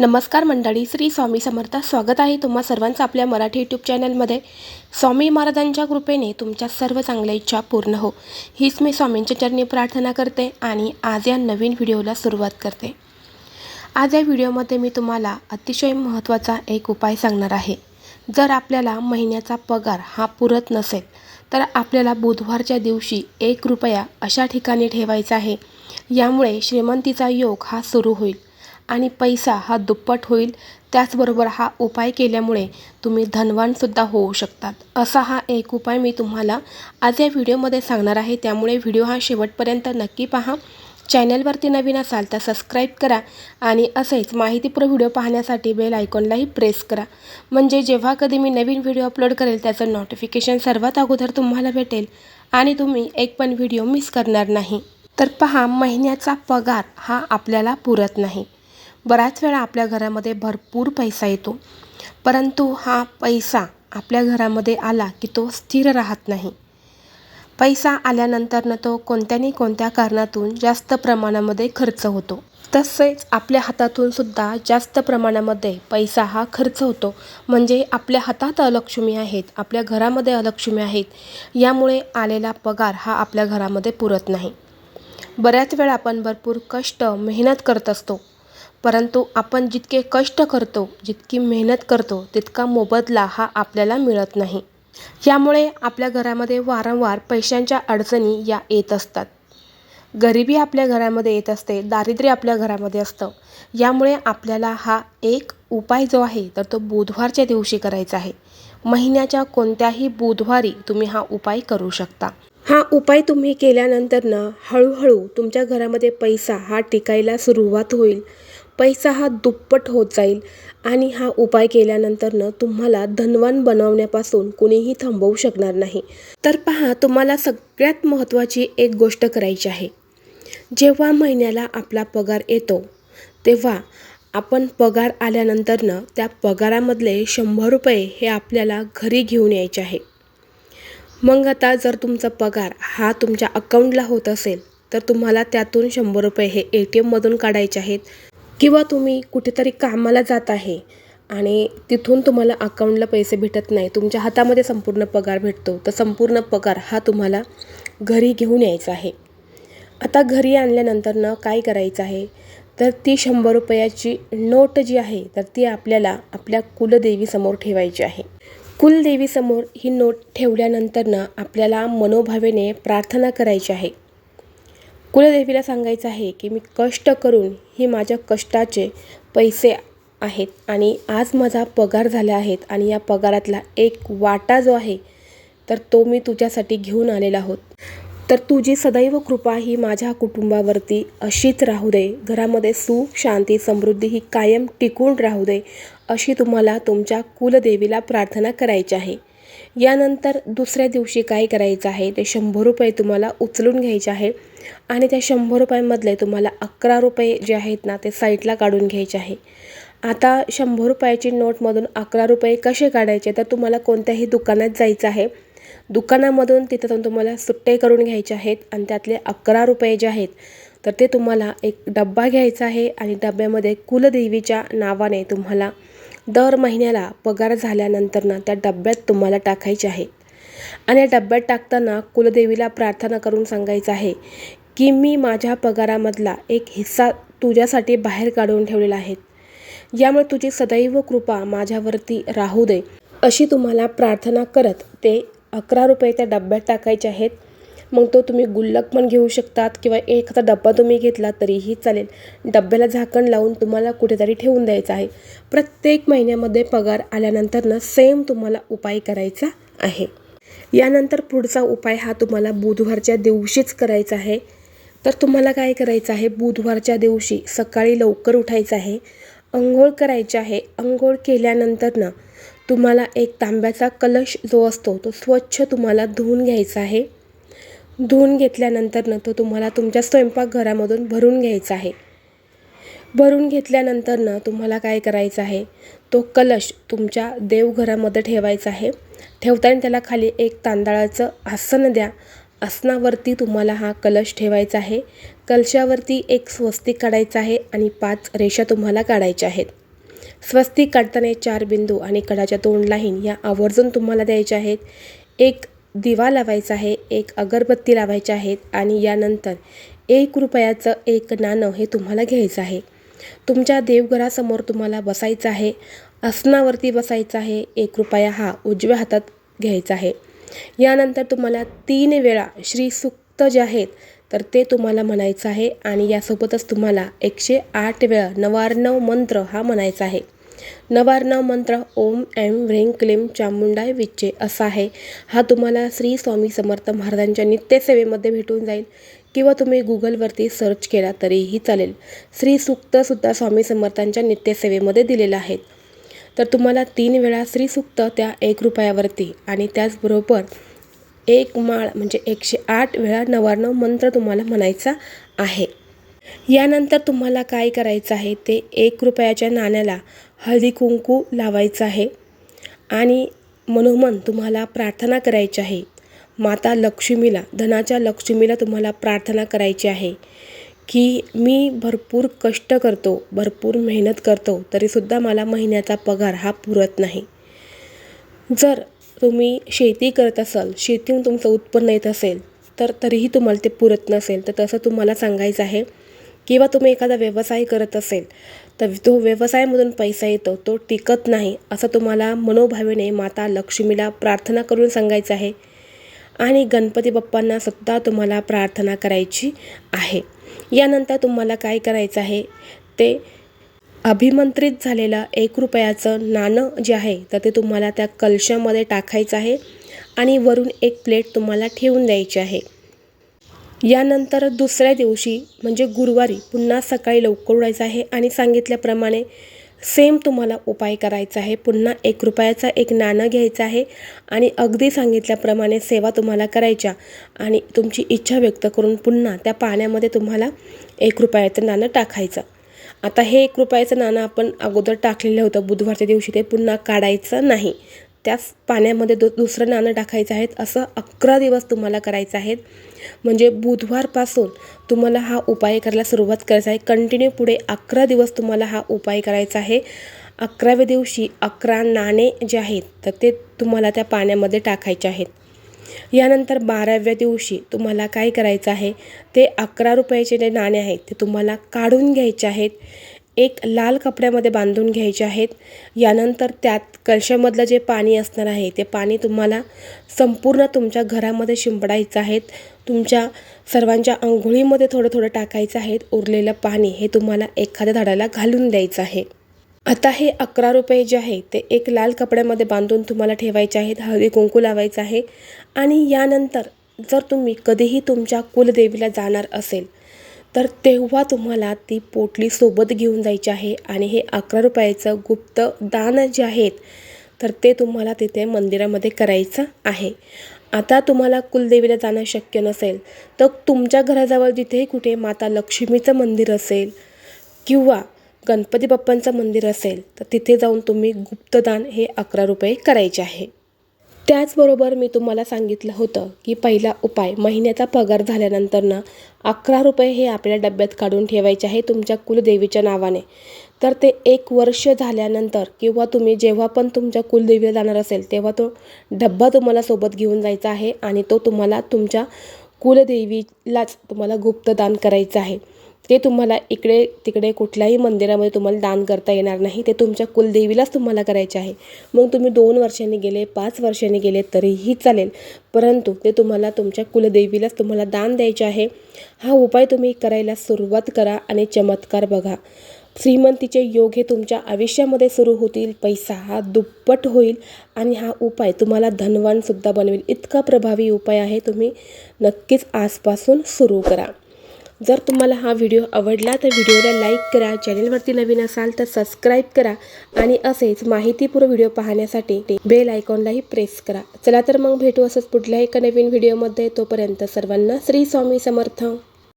नमस्कार मंडळी श्री स्वामी समर्थ. स्वागत आहे तुम्हा सर्वांचं आपल्या मराठी यूट्यूब चॅनलमध्ये स्वामी महाराजांच्या कृपेने तुमच्या सर्व चांगल्या इच्छा पूर्ण हो. हीच मी स्वामींच्या चरणी प्रार्थना करते आणि आज या नवीन व्हिडिओला सुरुवात करते. आज या व्हिडिओमध्ये मी तुम्हाला अतिशय महत्त्वाचा एक उपाय सांगणार आहे. जर आपल्याला महिन्याचा पगार हा पुरत नसेल तर आपल्याला बुधवारच्या दिवशी एक रुपया अशा ठिकाणी ठेवायचा आहे. यामुळे श्रीमंतीचा योग हा सुरू होईल. आणि पैसा हा दुप्पट होईल. त्याचबरोबर हा उपाय केल्यामुळे तुम्ही धनवानसुद्धा होऊ शकतात. असा हा एक उपाय मी तुम्हाला आज या व्हिडिओमध्ये सांगणार आहे. त्यामुळे व्हिडिओ हा शेवटपर्यंत नक्की पहा. चॅनलवरती नवीन असाल तर सबस्क्राईब करा आणि असेच माहितीपूर्ण व्हिडिओ पाहण्यासाठी बेल आयकॉनलाही प्रेस करा. म्हणजे जेव्हा कधी मी नवीन व्हिडिओ अपलोड करेल त्याचं नोटिफिकेशन सर्वात अगोदर तुम्हाला भेटेल आणि तुम्ही एक पण व्हिडिओ मिस करणार नाही. तर पहा महिन्याचा पगार हा आपल्याला पुरत नाही. बऱ्याच वेळा आपल्या घरामध्ये भरपूर पैसा येतो. परंतु हा पैसा आपल्या घरामध्ये आला की तो स्थिर राहत नाही. पैसा आल्यानंतरनं तो कोणत्यानी कोणत्या कारणातून जास्त प्रमाणामध्ये खर्च होतो. तसेच आपल्या हातातून सुद्धा जास्त प्रमाणामध्ये पैसा हा खर्च होतो. म्हणजे आपल्या हातात अलक्ष्मी आहेत आपल्या घरामध्ये अलक्ष्मी आहेत यामुळे आलेला पगार हा आपल्या घरामध्ये पुरत नाही. बऱ्याच वेळा आपण भरपूर कष्ट मेहनत करत असतो. परंतु आपण जितके कष्ट करतो जितकी मेहनत करतो तितका मोबदला हा आपल्याला मिळत नाही. यामुळे आपल्या घरामध्ये वारंवार पैशांच्या अडचणी या येत असतात. गरिबी आपल्या घरामध्ये येत असते दारिद्र्य आपल्या घरामध्ये असतं. यामुळे आपल्याला हा एक उपाय जो आहे तर तो बुधवारच्या दिवशी करायचा आहे. महिन्याच्या कोणत्याही बुधवारी तुम्ही हा उपाय करू शकता. हा उपाय तुम्ही केल्यानंतरनं हळूहळू तुमच्या घरामध्ये पैसा हा टिकायला सुरुवात होईल. पैसा हा दुप्पट होत जाईल. आणि हा उपाय केल्यानंतरनं तुम्हाला धनवान बनवण्यापासून कुणीही थांबवू शकणार नाही. तर पहा तुम्हाला सगळ्यात महत्त्वाची एक गोष्ट करायची आहे. जेव्हा महिन्याला आपला पगार येतो तेव्हा आपण पगार आल्यानंतरनं त्या पगारामधले शंभर रुपये हे आपल्याला घरी घेऊन यायचे आहे. मग आता जर तुमचा पगार हा तुमच्या अकाउंटला होत असेल तर तुम्हाला त्यातून शंभर रुपये हे ए टी एममधून काढायचे आहेत. किंवा तुम्ही कुठेतरी कामाला जात आहे आणि तिथून तुम्हाला अकाउंटला पैसे भेटत नाही तुमच्या हातामध्ये संपूर्ण पगार भेटतो तर संपूर्ण पगार हा तुम्हाला घरी घेऊन यायचा आहे. आता घरी आणल्यानंतरनं काय करायचं आहे? तर ती शंभर रुपयाची नोट जी आहे तर ती आपल्याला आपल्या कुलदेवीसमोर ठेवायची आहे. कुलदेवीसमोर ही नोट ठेवल्यानंतरनं आपल्याला मनोभावेने प्रार्थना करायची आहे. कुलदेवीला सांगायचं आहे की मी कष्ट करून ही माझ्या कष्टाचे पैसे आहेत आणि आज माझा पगार झाले आहेत आणि या पगारातला एक वाटा जो आहे तर तो मी तुझ्यासाठी घेऊन आलेला आहोत. तर तुझी सदैव कृपा ही माझ्या कुटुंबावरती अशीच राहू दे. घरामध्ये सुख शांती समृद्धी ही कायम टिकून राहू दे अशी तुम्हाला तुमच्या कुलदेवीला प्रार्थना करायची आहे. यानंतर दुसऱ्या दिवशी काय करायचं आहे? ते शंभर रुपये तुम्हाला उचलून घ्यायचे आहे आणि त्या शंभर रुपयांमधले तुम्हाला अकरा रुपये जे आहेत ना ते साईडला काढून घ्यायचे आहे. आता शंभर रुपयाची नोटमधून अकरा रुपये कसे काढायचे? तर तुम्हाला कोणत्याही दुकानात जायचं आहे. दुकानामधून तिथं तुम्हाला सुट्टे करून घ्यायचे आहेत आणि त्यातले अकरा रुपये जे आहेत तर ते तुम्हाला एक डब्बा घ्यायचा आहे आणि डब्यामध्ये कुलदेवीच्या नावाने तुम्हाला दर महिन्याला पगार झाल्यानंतरनं त्या डब्यात तुम्हाला टाकायचे आहेत. आणि या डब्यात टाकताना कुलदेवीला प्रार्थना करून सांगायचं आहे की मी माझ्या पगारामधला एक हिस्सा तुझ्यासाठी बाहेर काढून ठेवलेला आहे. यामुळे तुझी सदैव कृपा माझ्यावरती राहू दे. अशी तुम्हाला प्रार्थना करत ते अकरा रुपये त्या डब्यात टाकायचे आहेत. मग तो तुम्ही गुल्लक पण घेऊ शकतात किंवा एखादा डब्बा तुम्ही घेतला तरीही चालेल. डब्याला झाकण लावून तुम्हाला कुठेतरी ठेवून द्यायचं आहे. प्रत्येक महिन्यामध्ये पगार आल्यानंतरनं सेम तुम्हाला उपाय करायचा आहे. यानंतर पुढचा उपाय हा तुम्हाला बुधवारच्या दिवशीच करायचा आहे. तर तुम्हाला काय करायचं आहे? बुधवारच्या दिवशी सकाळी लवकर उठायचं आहे. अंघोळ करायची आहे. अंघोळ केल्यानंतरनं तुम्हाला एक तांब्याचा कलश जो असतो तो स्वच्छ तुम्हाला धुवून घ्यायचा आहे. धुवून घेतल्यानंतरनं तो तुम्हाला तुमच्या स्वयंपाकघरामधून भरून घ्यायचा आहे. भरून घेतल्यानंतरनं तुम्हाला काय करायचं आहे? तो कलश तुमच्या देवघरामध्ये ठेवायचा आहे. ठेवताना त्याला खाली एक तांदळाचं आसन द्या. आसनावरती तुम्हाला हा कलश ठेवायचा आहे. कलशावरती एक स्वस्तिक काढायचं आहे आणि पाच रेषा तुम्हाला काढायच्या आहेत. स्वस्तिक काढताना चार बिंदू आणि कडाच्या दोन लाईन या आवर्जून तुम्हाला द्यायच्या आहेत. एक दिवा लावायचा आहे एक अगरबत्ती लावायची आहेत आणि यानंतर एक रुपयाचं एक नाणं हे तुम्हाला घ्यायचं आहे. तुमच्या देवघरासमोर तुम्हाला बसायचं आहे आसनावरती बसायचं आहे एक रुपया हा उजव्या हातात घ्यायचा आहे. यानंतर तुम्हाला तीन वेळा श्री सुक्त जे आहेत तर ते तुम्हाला म्हणायचं आहे आणि यासोबतच तुम्हाला एकशे आठ वेळा नवार्णव मंत्र हा म्हणायचा आहे. नवार्णव मंत्र ओम ऐम व्रीं क्लेम चामुंडाय विच्चे असा आहे. हा तुम्हाला श्री स्वामी समर्थ महाराजांच्या नित्यसेवेमध्ये भेटून जाईल. किंवा तुम्ही गुगलवरती सर्च केला तरीही चालेल. श्री सुक्तसुद्धा स्वामी समर्थांच्या नित्यसेवेमध्ये दिलेलं आहे. तर तुम्हाला तीन वेळा श्रीसुक्त त्या एक रुपयावरती आणि त्याचबरोबर एक माळ म्हणजे एकशे आठ वेळा नवार्णव मंत्र तुम्हाला म्हणायचा आहे. यानंतर तुम्हाला काय करायचं आहे? ते एक रुपयाच्या नाण्याला हळदी कुंकू लावायचं आहे. आणि मनोमन तुम्हाला प्रार्थना करायची आहे. माता लक्ष्मीला धनाच्या लक्ष्मीला तुम्हाला प्रार्थना करायची आहे. की मी भरपूर कष्ट करतो भरपूर मेहनत करतो तरीसुद्धा मला महिन्याचा पगार हा पुरत नाही. जर तुम्ही शेती करत असाल शेतीहून तुमचं उत्पन्न येत असेल तर तरीही तुम्हाला ते पुरत नसेल. तर तसं तुम्हाला सांगायचं आहे किंवा तुम्ही एखादा व्यवसाय करत असेल तर तो व्यवसायामधून पैसा येतो तो टिकत नाही असं तुम्हाला मनोभावेने माता लक्ष्मीला प्रार्थना करून सांगायचं आहे. आणि गणपती बाप्पांना सुद्धा तुम्हाला प्रार्थना करायची आहे. यानंतर तुम्हाला काय करायचं आहे? ते अभिमंत्रित झालेलं एक रुपयाचं नाणं जे आहे तर ते तुम्हाला त्या कलशामध्ये टाकायचं आहे आणि वरून एक प्लेट तुम्हाला ठेवून द्यायची आहे. यानंतर दुसऱ्या दिवशी म्हणजे गुरुवारी पुन्हा सकाळी लवकर उठायचं आहे आणि सांगितल्याप्रमाणे सेम तुम्हाला उपाय करायचा आहे. पुन्हा एक रुपयाचा एक नाणं घ्यायचं आहे आणि अगदी सांगितल्याप्रमाणे सेवा तुम्हाला करायच्या आणि तुमची इच्छा व्यक्त करून पुन्हा त्या पाण्यामध्ये तुम्हाला एक रुपयाचं नाणं टाकायचं. आता हे एक रुपयाचं नाणं आपण अगोदर टाकलेलं होतं. बुधवारच्या दिवशी ते पुन्हा काढायचं नाही. त्याच पाण्यामध्ये दु दुसरं नाणं टाकायचं आहे. असं अकरा दिवस तुम्हाला करायचं आहे. म्हणजे बुधवारपासून तुम्हाला हा उपाय करायला सुरुवात करायचा आहे. कंटिन्यू पुढे अकरा दिवस तुम्हाला हा उपाय करायचा आहे. अकराव्या दिवशी अकरा नाणे जे आहेत तर ते तुम्हाला त्या पाण्यामध्ये टाकायचे आहेत. यानंतर बाराव्या दिवशी तुम्हाला काय करायचं आहे ते अकरा रुपयाचे जे नाणे आहेत ते तुम्हाला काढून घ्यायचे आहेत. एक लाल कपड्यामध्ये बांधून घ्यायचे आहेत. यानंतर त्यात कलशामधलं जे पाणी असणार आहे ते पाणी तुम्हाला संपूर्ण तुमच्या घरामध्ये शिंपडायचं आहेत तुमच्या सर्वांच्या आंघोळीमध्ये थोडं थोडं टाकायचं आहे. उरलेलं पाणी हे तुम्हाला एखाद्या झाडाला घालून द्यायचं आहे. आता हे अकरा रुपये जे आहे ते एक लाल कपड्यामध्ये बांधून तुम्हाला ठेवायचे आहेत. हळदी कुंकू लावायचं आहे. आणि यानंतर जर तुम्ही कधीही तुमच्या कुलदेवीला जाणार असेल तर तेव्हा तुम्हाला ती पोटली सोबत घेऊन जायची आहे आणि हे अकरा रुपयाचं गुप्त दान जे आहेत तर ते तुम्हाला तिथे मंदिरामध्ये करायचं आहे. आता तुम्हाला कुलदेवीला जाणं शक्य नसेल तर तुमच्या घराजवळ जिथेही कुठे माता लक्ष्मीचं मंदिर असेल किंवा गणपती बाप्पांचं मंदिर असेल तर तिथे जाऊन तुम्ही गुप्तदान हे अकरा रुपये करायचे आहे. त्याचबरोबर मी तुम्हाला सांगितलं होतं की पहिला उपाय महिन्याचा पगार झाल्यानंतर ना अकरा रुपये हे आपल्या डब्यात काढून ठेवायचे आहे तुमच्या कुलदेवीच्या नावाने. तर ते एक वर्ष झाल्यानंतर किंवा तुम्ही जेव्हा पण तुमच्या कुलदेवीला जाणार असेल तेव्हा तो डब्बा तुम्हाला सोबत घेऊन जायचा आहे आणि तो तुम्हाला तुमच्या कुलदेवीलाच तुम्हाला गुप्तदान करायचं आहे. ते तुम्हाला इकडे तिकडे कुठल्याही मंदिरामध्ये तुम्हाला दान करता येणार नाही. ते तुमच्या कुलदेवीलाच तुम्हाला करायचे आहे. मग तुम्ही दोन वर्षांनी गेले पाच वर्षांनी गेले तरीही चालेल. परंतु ते तुम्हाला तुमच्या कुलदेवीलाच तुम्हाला दान द्यायचे आहे. हा उपाय तुम्ही करायला सुरुवात करा आणि चमत्कार बघा. श्रीमंतीचे योग हे तुमच्या आयुष्यामध्ये सुरू होतील पैसा हा दुप्पट होईल आणि हा उपाय तुम्हाला धनवानसुद्धा बनवेल. इतका प्रभावी उपाय आहे. तुम्ही नक्कीच आजपासून सुरू करा. जर तुम्हाला हा व्हिडिओ आवडला तर व्हिडिओला लाईक करा चॅनलवरती नवीन असाल तर सबस्क्राईब करा आणि असेच माहितीपूर्ण व्हिडिओ पाहण्यासाठी बेल आयकॉनलाही प्रेस करा. चला तर मग भेटू असंच पुढल्या एका नवीन व्हिडिओमध्ये. तोपर्यंत सर्वांना श्री स्वामी समर्थ.